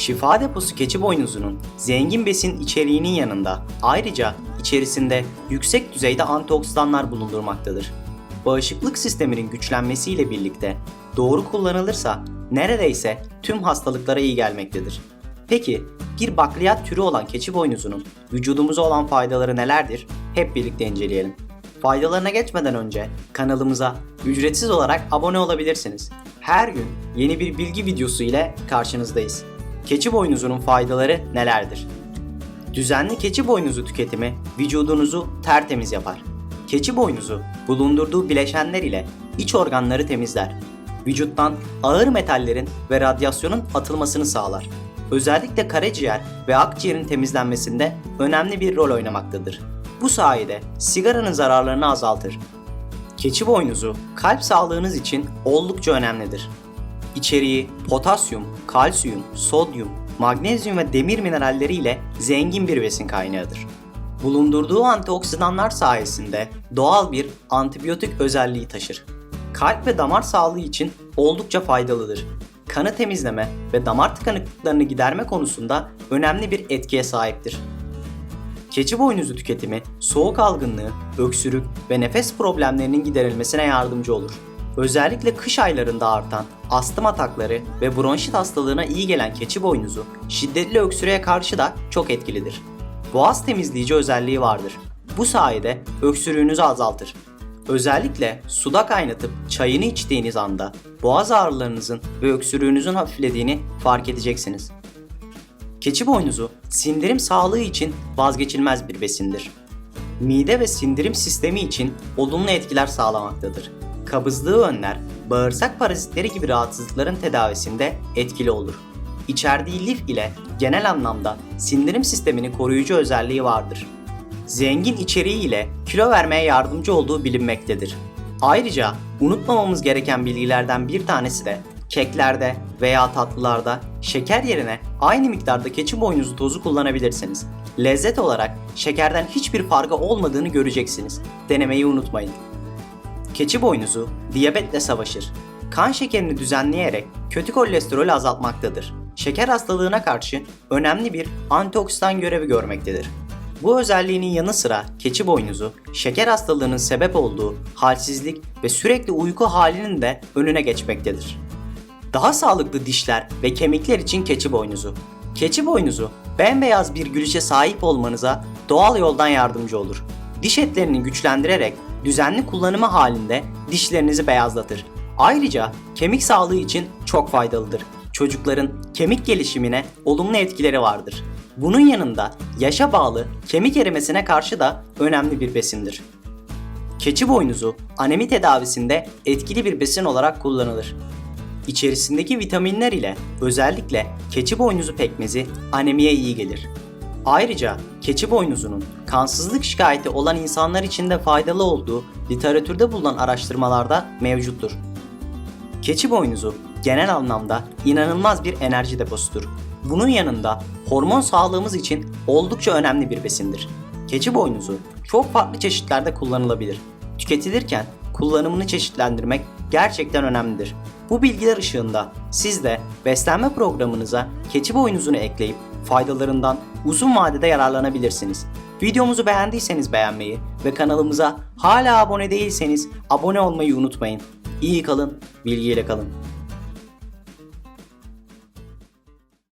Şifa deposu keçi boynuzunun zengin besin içeriğinin yanında ayrıca içerisinde yüksek düzeyde antioksidanlar bulundurmaktadır. Bağışıklık sisteminin güçlenmesiyle birlikte doğru kullanılırsa neredeyse tüm hastalıklara iyi gelmektedir. Peki bir bakliyat türü olan keçi boynuzunun vücudumuza olan faydaları nelerdir? Hep birlikte inceleyelim. Faydalarına geçmeden önce kanalımıza ücretsiz olarak abone olabilirsiniz. Her gün yeni bir bilgi videosu ile karşınızdayız. Keçi boynuzunun faydaları nelerdir? Düzenli keçi boynuzu tüketimi vücudunuzu tertemiz yapar. Keçi boynuzu bulundurduğu bileşenler ile iç organları temizler. Vücuttan ağır metallerin ve radyasyonun atılmasını sağlar. Özellikle karaciğer ve akciğerin temizlenmesinde önemli bir rol oynamaktadır. Bu sayede sigaranın zararlarını azaltır. Keçi boynuzu kalp sağlığınız için oldukça önemlidir. İçeriği potasyum, kalsiyum, sodyum, magnezyum ve demir mineralleri ile zengin bir besin kaynağıdır. Bulundurduğu antioksidanlar sayesinde doğal bir antibiyotik özelliği taşır. Kalp ve damar sağlığı için oldukça faydalıdır. Kanı temizleme ve damar tıkanıklıklarını giderme konusunda önemli bir etkiye sahiptir. Keçi boynuzu tüketimi soğuk algınlığı, öksürük ve nefes problemlerinin giderilmesine yardımcı olur. Özellikle kış aylarında artan astım atakları ve bronşit hastalığına iyi gelen keçi boynuzu şiddetli öksürüğe karşı da çok etkilidir. Boğaz temizleyici özelliği vardır. Bu sayede öksürüğünüzü azaltır. Özellikle suda kaynatıp çayını içtiğiniz anda boğaz ağrılarınızın ve öksürüğünüzün hafiflediğini fark edeceksiniz. Keçi boynuzu sindirim sağlığı için vazgeçilmez bir besindir. Mide ve sindirim sistemi için olumlu etkiler sağlamaktadır. Kabızlığı önler, bağırsak parazitleri gibi rahatsızlıkların tedavisinde etkili olur. İçerdiği lif ile genel anlamda sindirim sistemini koruyucu özelliği vardır. Zengin içeriği ile kilo vermeye yardımcı olduğu bilinmektedir. Ayrıca unutmamamız gereken bilgilerden bir tanesi de keklerde veya tatlılarda şeker yerine aynı miktarda keçi boynuzu tozu kullanabilirsiniz. Lezzet olarak şekerden hiçbir farkı olmadığını göreceksiniz. Denemeyi unutmayın. Keçi boynuzu diyabetle savaşır. Kan şekerini düzenleyerek kötü kolesterolü azaltmaktadır. Şeker hastalığına karşı önemli bir antioksidan görevi görmektedir. Bu özelliğinin yanı sıra keçi boynuzu şeker hastalığının sebep olduğu halsizlik ve sürekli uyku halinin de önüne geçmektedir. Daha sağlıklı dişler ve kemikler için keçi boynuzu. Keçi boynuzu bembeyaz bir gülüşe sahip olmanıza doğal yoldan yardımcı olur. Diş etlerini güçlendirerek düzenli kullanımı halinde dişlerinizi beyazlatır. Ayrıca kemik sağlığı için çok faydalıdır. Çocukların kemik gelişimine olumlu etkileri vardır. Bunun yanında yaşa bağlı kemik erimesine karşı da önemli bir besindir. Keçi boynuzu anemi tedavisinde etkili bir besin olarak kullanılır. İçerisindeki vitaminler ile özellikle keçi boynuzu pekmezi anemiye iyi gelir. Ayrıca keçi boynuzunun kansızlık şikayeti olan insanlar için de faydalı olduğu literatürde bulunan araştırmalarda mevcuttur. Keçi boynuzu genel anlamda inanılmaz bir enerji deposudur. Bunun yanında hormon sağlığımız için oldukça önemli bir besindir. Keçi boynuzu çok farklı çeşitlerde kullanılabilir. Tüketilirken kullanımını çeşitlendirmek gerçekten önemlidir. Bu bilgiler ışığında siz de beslenme programınıza keçi boynuzunu ekleyip faydalarından uzun vadede yararlanabilirsiniz. Videomuzu beğendiyseniz beğenmeyi ve kanalımıza hala abone değilseniz abone olmayı unutmayın. İyi kalın, bilgiyle kalın.